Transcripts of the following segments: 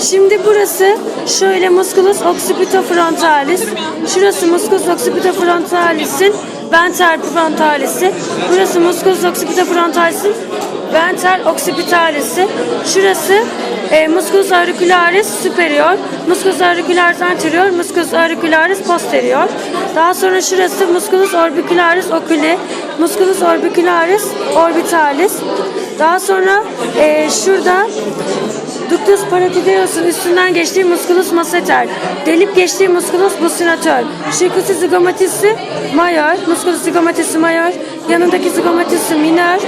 Şimdi burası şöyle musculus occipitofrontalis. Şurası musculus occipitofrontalis'in venter frontalisi. Burası musculus occipitofrontalis'in venter occipitalis'i. Şurası e, musculus auricularis superior, musculus auricularis anterior, musculus auricularis posterior. Daha sonra şurası musculus orbicularis oculi, musculus orbicularis orbitalis. Daha sonra e, şurada Ductus parotideus'un üstünden geçtiği musculus masseter, delip geçtiği musculus buccinator, shikusi zigomatisi major, musculus zigomatisi major, yanındaki zigomatisi minor,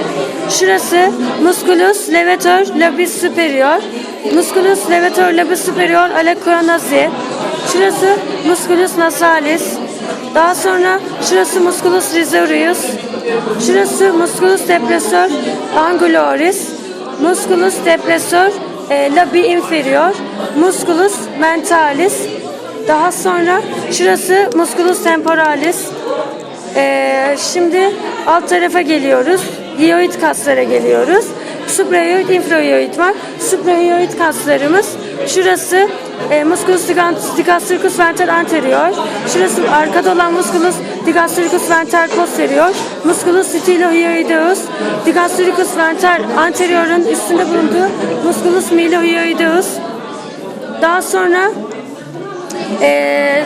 şurası musculus levator labis superior, musculus levator labis superior alaconazi, şurası musculus nasalis, daha sonra şurası musculus risorius, şurası musculus depressor angularis, musculus depressor e, labi inferior, musculus mentalis. Daha sonra şurası musculus temporalis. E, şimdi alt tarafa geliyoruz. Hyoid kaslara geliyoruz. Suprayoid, infrayoid var. Suprayoid kaslarımız şurası e, musculus digastricus venter anterior. Şurası arkada olan musculus digastricus venter posterior. Musculus stylohyoideus. Digastricus venter anterior'un üstünde bulunduğu musculus milohyoideus. Daha sonra e,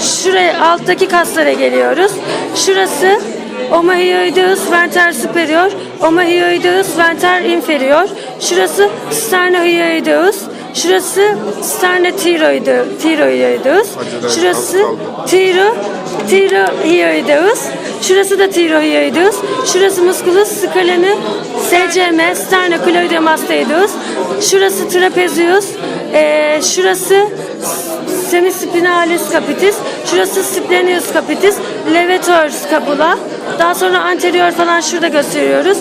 şuraya alttaki kaslara geliyoruz. Şurası omohyoideus venter superior, omohyoideus venter inferior. Şurası sternohyoideus. Şurası sternothyroide- thyroideus. Acıdan Şurası thyro thyroideus. Şurası da thyroideus. Şurası musculus scalene SCM sternocleidomastoideus. Şurası trapezius. Ee, şurası semispinalis capitis. Şurası splenius capitis. Levator scapula. Daha sonra anterior falan şurada gösteriyoruz.